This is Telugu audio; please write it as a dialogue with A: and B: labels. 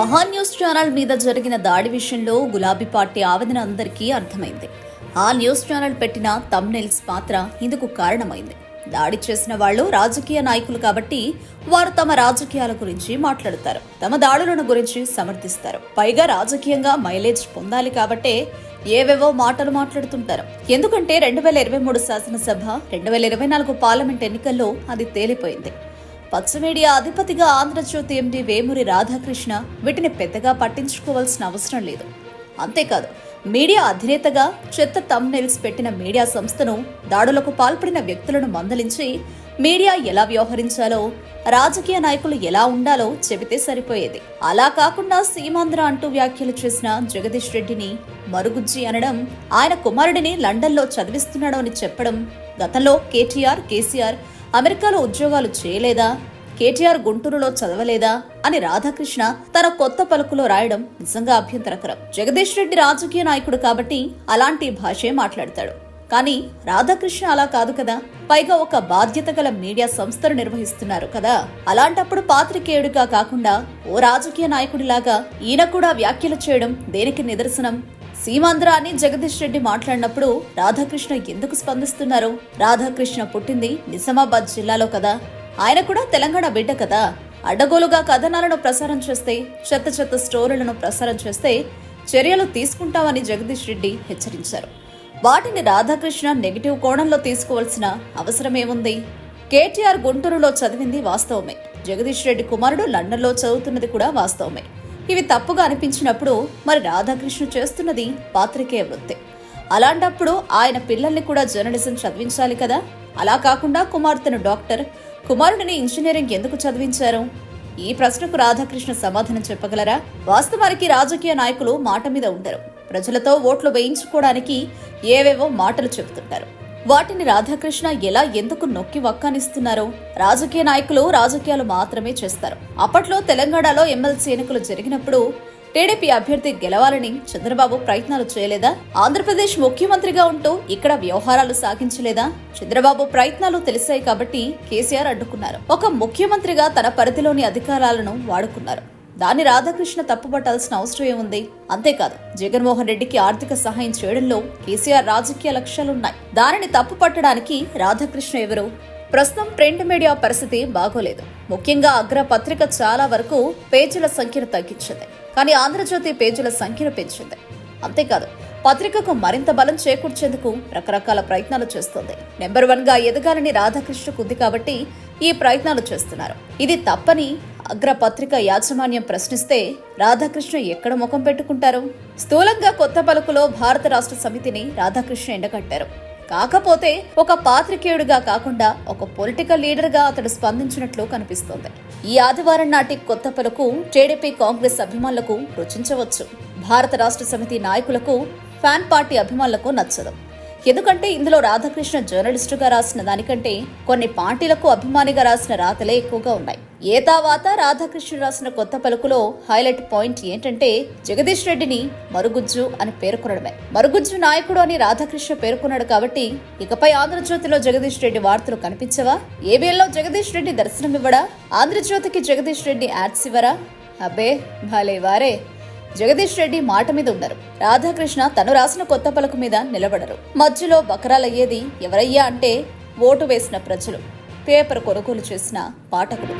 A: మహా న్యూస్ ఛానల్ మీద జరిగిన దాడి విషయంలో గులాబీ పార్టీ ఆవేదన అందరికీ అర్థమైంది. ఆ న్యూస్ ఛానల్ పెట్టిన తమ్నెల్స్ పాత్ర ఇందుకు కారణమైంది. దాడి చేసిన వాళ్ళు రాజకీయ నాయకులు కాబట్టి వారు తమ రాజకీయాల గురించి మాట్లాడతారు. తమ దాడులను గురించి సమర్థిస్తారు. పైగా రాజకీయంగా మైలేజ్ పొందాలి కాబట్టే ఏవేవో మాటలు మాట్లాడుతుంటారు. ఎందుకంటే రెండు వేల ఇరవై మూడు శాసనసభ రెండు వేల ఇరవై నాలుగు పార్లమెంట్ ఎన్నికల్లో అది తేలిపోయింది. పచ్చ మీడియా అధిపతిగా ఆంధ్రజ్యోతి ఎండి వేమూరి రాధాకృష్ణ వీటిని పెద్దగా పట్టించుకోవాల్సిన అవసరం లేదు. అంతేకాదు మీడియా అధినేతగా చెత్త తమ్నెల్స్ పెట్టిన మీడియా సంస్థను దాడులకు పాల్పడిన వ్యక్తులను మందలించి మీడియా ఎలా వ్యవహరించాలో రాజకీయ నాయకులు ఎలా ఉండాలో చెబితే సరిపోయేది. అలా కాకుండా సీమాంధ్ర అంటూ వ్యాఖ్యలు చేసిన జగదీష్ రెడ్డిని మరుగుజ్జి అనడం ఆయన కుమారుడిని లండన్లో చదివిస్తున్నాడు అని చెప్పడం గతంలో కేటీఆర్ కేసీఆర్ అమెరికాలో ఉద్యోగాలు చేయలేదా? కేటీఆర్ గుంటూరులో చదవలేదా? అని రాధాకృష్ణ తన కొత్త పలుకులో రాయడం నిజంగా అభ్యంతరకరం. జగదీష్ రెడ్డి రాజకీయ నాయకుడు కాబట్టి అలాంటి భాషే మాట్లాడతాడు. కానీ రాధాకృష్ణ అలా కాదు కదా? పైగా ఒక బాధ్యత గల మీడియా సంస్థను నిర్వహిస్తున్నారు కదా? అలాంటప్పుడు పాత్రికేయుడిగా కాకుండా ఓ రాజకీయ నాయకుడిలాగా ఈయన కూడా వ్యాఖ్యలు చేయడం దేనికి నిదర్శనం? సీమాంధ్రాన్ని జగదీష్ రెడ్డి మాట్లాడినప్పుడు రాధాకృష్ణ ఎందుకు స్పందిస్తున్నారు? రాధాకృష్ణ పుట్టింది నిజామాబాద్ జిల్లాలో కదా. ఆయన కూడా తెలంగాణ బిడ్డ కదా. అడ్డగోలుగా కథనాలను ప్రసారం చేస్తే చెత్త చెత్త స్టోరీలను ప్రసారం చేస్తే చర్యలు తీసుకుంటామని జగదీష్ రెడ్డి హెచ్చరించారు. వాటిని రాధాకృష్ణ నెగిటివ్ కోణంలో తీసుకోవాల్సిన అవసరమేముంది? కేటీఆర్ గుంటూరులో చదివింది వాస్తవమే. జగదీష్ రెడ్డి కుమారుడు లండన్లో చదువుతున్నది కూడా వాస్తవమే. ఇవి తప్పుగా అనిపించినప్పుడు మరి రాధాకృష్ణ చేస్తున్నది పాత్రికేయ వృత్తి. అలాంటప్పుడు ఆయన పిల్లల్ని కూడా జర్నలిజం చదివించాలి కదా? అలా కాకుండా కుమార్తెను డాక్టర్ కుమారుడిని ఇంజనీరింగ్ ఎందుకు చదివించారు? ఈ ప్రశ్నకు రాధాకృష్ణ సమాధానం చెప్పగలరా? వాస్తవానికి రాజకీయ నాయకులు మాట మీద ఉండరు. ప్రజలతో ఓట్లు వేయించుకోవడానికి ఏవేవో మాటలు చెబుతుంటారు. వాటిని రాధాకృష్ణ ఎలా ఎందుకు నొక్కి వక్కానిస్తున్నారో రాజకీయ నాయకులు రాజకీయాలు మాత్రమే చేస్తారు. అప్పట్లో తెలంగాణలో ఎమ్మెల్సీ ఎన్నికలు జరిగినప్పుడు టీడీపీ అభ్యర్థి గెలవాలని చంద్రబాబు ప్రయత్నాలు చేయలేదా? ఆంధ్రప్రదేశ్ ముఖ్యమంత్రిగా ఉంటూ ఇక్కడ వ్యవహారాలు సాగించలేదా? చంద్రబాబు ప్రయత్నాలు తెలిసాయి కాబట్టి కేసీఆర్ అడ్డుకున్నారు. ఒక ముఖ్యమంత్రిగా తన పరిధిలోని అధికారాలను వాడుకున్నారు. దాన్ని రాధాకృష్ణ తప్పుపట్టాల్సిన అవసరం ఏముంది? అంతేకాదు జగన్మోహన్ రెడ్డికి ఆర్థిక సహాయం చేయడంలో కేసీఆర్ రాజకీయ లక్ష్యాలున్నాయి. దానిని తప్పు పట్టడానికి రాధాకృష్ణ ఎవరు? ప్రస్తుతం ప్రింట్ మీడియా పరిస్థితి బాగోలేదు. ముఖ్యంగా అగ్ర పత్రిక చాలా వరకు పేజీల సంఖ్యను తగ్గించింది. కానీ ఆంధ్రజ్యోతి పేజీల సంఖ్యను పెంచింది. అంతేకాదు పత్రికకు మరింత బలం చేకూర్చేందుకు రకరకాల ప్రయత్నాలు చేస్తోంది. నెంబర్ వన్గా ఎదగాలని రాధాకృష్ణకు ఉంది కాబట్టి ఈ ప్రయత్నాలు చేస్తున్నారు. ఇది తప్పని అగ్రపత్రిక యాజమాన్యం ప్రశ్నిస్తే రాధాకృష్ణ ఎక్కడ ముఖం పెట్టుకుంటారు? స్థూలంగా కొత్త పలుకులో భారత రాష్ట్ర సమితిని రాధాకృష్ణ ఎండగట్టారు. కాకపోతే ఒక పాత్రికేయుడిగా కాకుండా ఒక పొలిటికల్ లీడర్గా అతడు స్పందించినట్లు కనిపిస్తోంది. ఈ ఆదివారం నాటి కొత్త పలుకు టీడీపీ కాంగ్రెస్ అభిమానులకు రుచించవచ్చు. భారత రాష్ట్ర సమితి నాయకులకు ఫ్యాన్ పార్టీ అభిమానులకు నచ్చదు. ఎందుకంటే ఇందులో రాధాకృష్ణ జర్నలిస్టుగా రాసిన దానికంటే కొన్ని పార్టీలకు అభిమానిగా రాసిన రాతలే ఎక్కువగా ఉన్నాయి. ఏ తావాత రాధాకృష్ణ రాసిన కొత్త పలుకులో హైలైట్ పాయింట్ ఏంటంటే జగదీష్ రెడ్డిని మరుగుజ్జు అని పేర్కొనడమే. మరుగుజ్జు నాయకుడు అని రాధాకృష్ణ పేర్కొన్నాడు కాబట్టి ఇకపై ఆంధ్రజ్యోతిలో జగదీష్ రెడ్డి వార్తలు కనిపించవా? ఏబిఎల్లో జగదీష్ రెడ్డి దర్శనమివ్వడా ఆంధ్రజ్యోతికి జగదీష్ రెడ్డి యాడ్స్ ఇవ్వరా? అబ్బే భలే వారే. జగదీష్ రెడ్డి మాట మీద ఉండరు. రాధాకృష్ణ తను రాసిన కొత్త పలుకు మీద నిలబడరు. మధ్యలో బకరాలయ్యేది ఎవరయ్యా అంటే ఓటు వేసిన ప్రజలు. పేపర్ కొనుగోలు చేసిన పాఠకులు